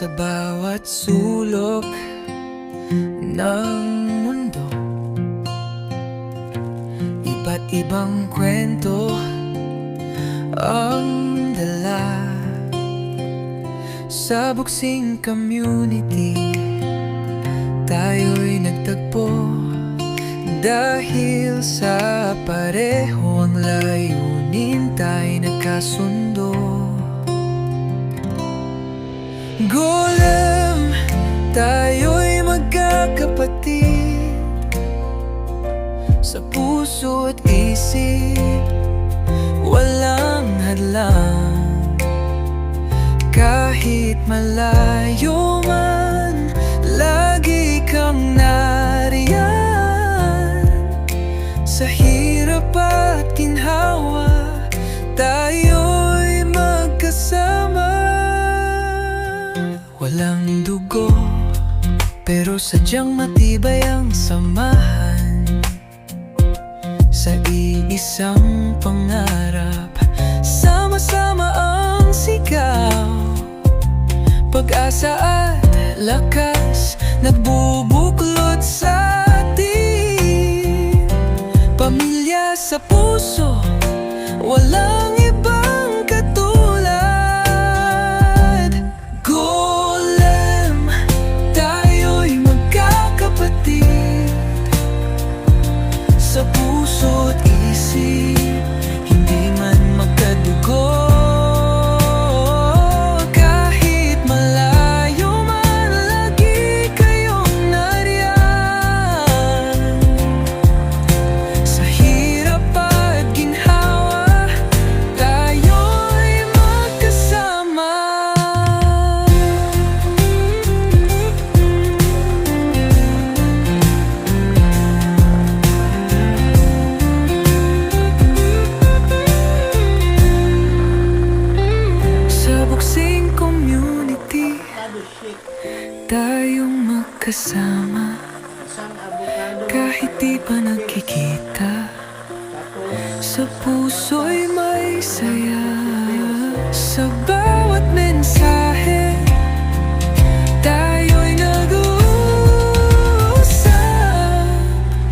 Sa bawat sulok ng mundo. Iba't ibang kwento ang dala Sa buksing community. Tayo'y nagtagpo Dahil sa pareho ang layunin Tayo'y nagkasundo Sa puso at isip Walang hadlang. Kahit malayo man Lagi kang nariyan. Sa hirap at ginhawa Tayo'y magkasama. Walang dugo Pero sadyang matibay ang samahan Sa iisang pangarap. Sama-sama ang sigaw. Pag-asa at lakas Nagbubuklod sa atin. Pamilya sa puso Walang magkasama Kahit di pa nagkikita Sa puso'y may saya. Sa bawat mensahe Tayo'y nag-uusap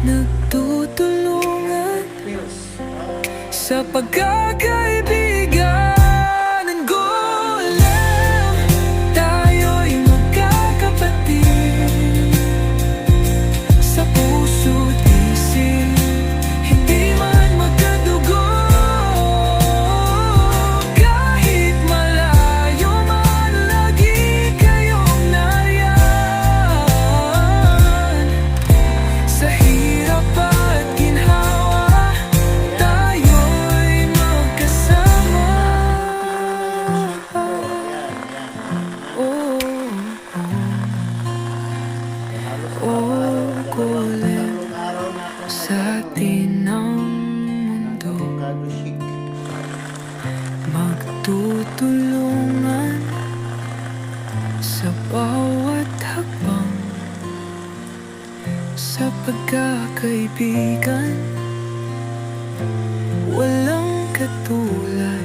Nagtutulungan. Sa pagkakaibigan sa atin ng mundo. Magtutulungan sa bawat hakbang. Sa pagkakaibigan Walang katulad.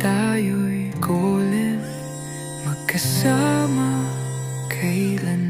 Tayo'y golem Magkasama kailan